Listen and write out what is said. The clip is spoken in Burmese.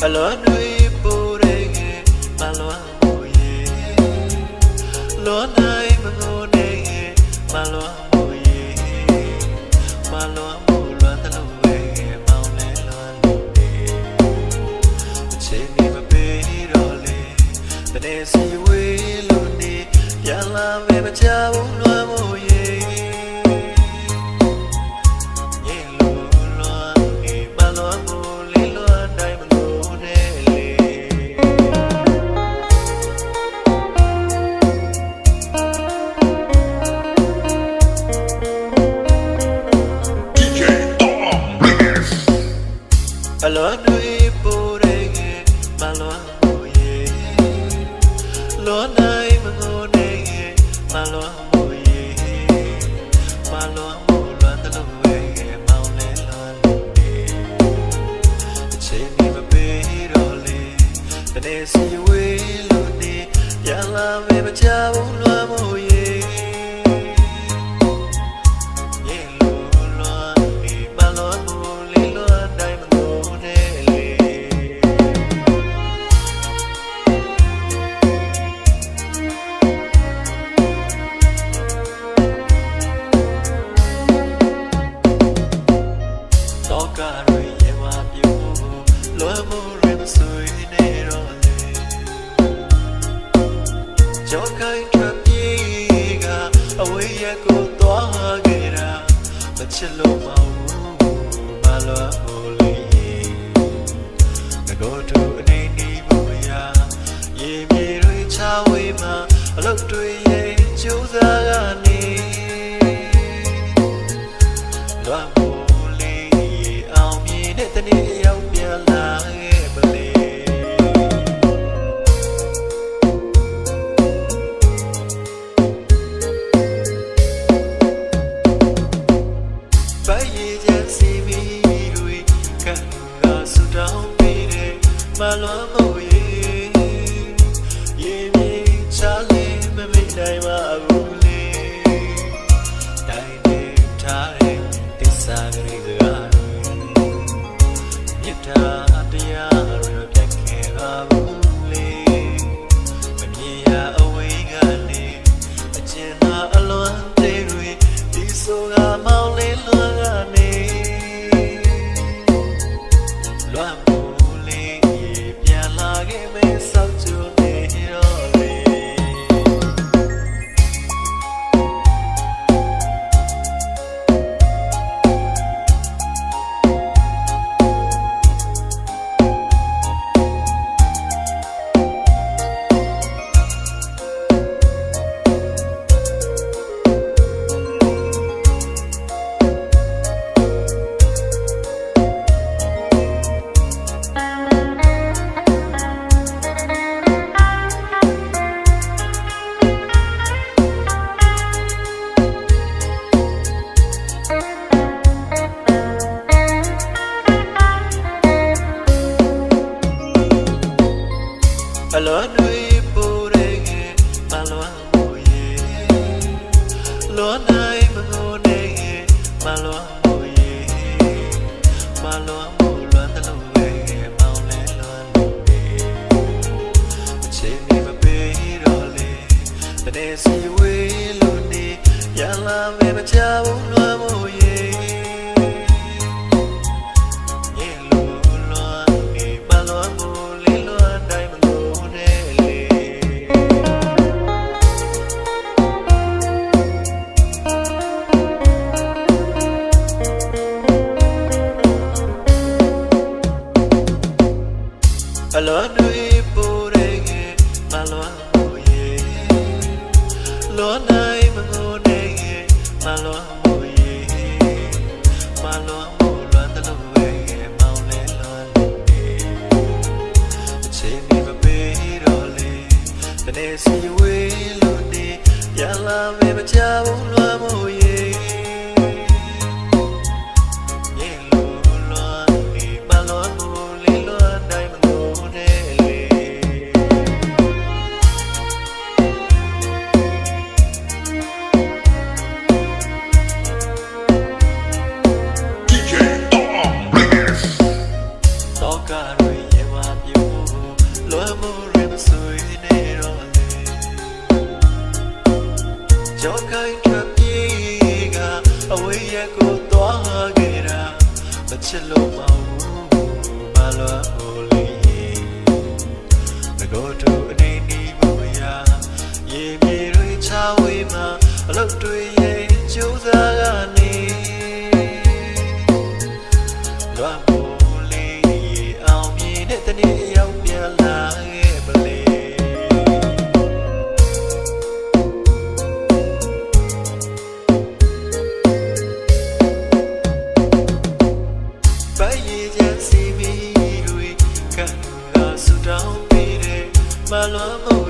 Balonui purege malwan moye Lonai mangonege malwan moye Malwan mulwan taluwege maule lwan lune Cheni mabe role Tane siwe lune Yala me machabu မလွမ်းဘူးရေမလွမ်းဘူးလွမ်းတယ်လို့ပဲမောင်းလဲလွမ်းလို့နေအချိန်ဒီမပေးတော့လေတနေ့စီဝေးလို့နေရလာမယ်မချဘူး ခိုင်းထပြေးကအဝေးရကိုသွားခဲ့တာမချစ်လို့မဟုတ်ဘူးမလွမ်းဘူးလေငကိုတို့အနေနဲ့ဘူးရာရေမြေတွေချဝေးမှာအလုပ်တွေရဲ့ကြိုးစားကနေလွမ်းမိုးလေးအောင်မြင်တဲ့တနေ့ရောက်ပြန် ဘူးလေတိုင်းနေထားတဲ့တစ္ဆာကလေးစကားတွေမြတ်တာတရားတွေပြတ်ခဲ့ပါဘူးလေမမြင်ရအဝေးကနေအကျဉ်းသာအလွန်သေးတွေဒီဆိုကမောင်းလေးလွန်ကနေလွမ်းမှုလေးပြန်လာခဲ့မယ် တယ်လို့ပဲမောင်းလဲလွမ်းလို့နေအချိန်ဒီမပေးတော့လေတနေ့စီဝေးလို့နေရလာမယ်မချဘူးလွမ်းမှုရေရေ န်တွေပိုတဲ့မလွမ်းဘူးရေလွန်နိုင်မငိုနေမလွမ်းဘူးရေ မ မ်းစီမီ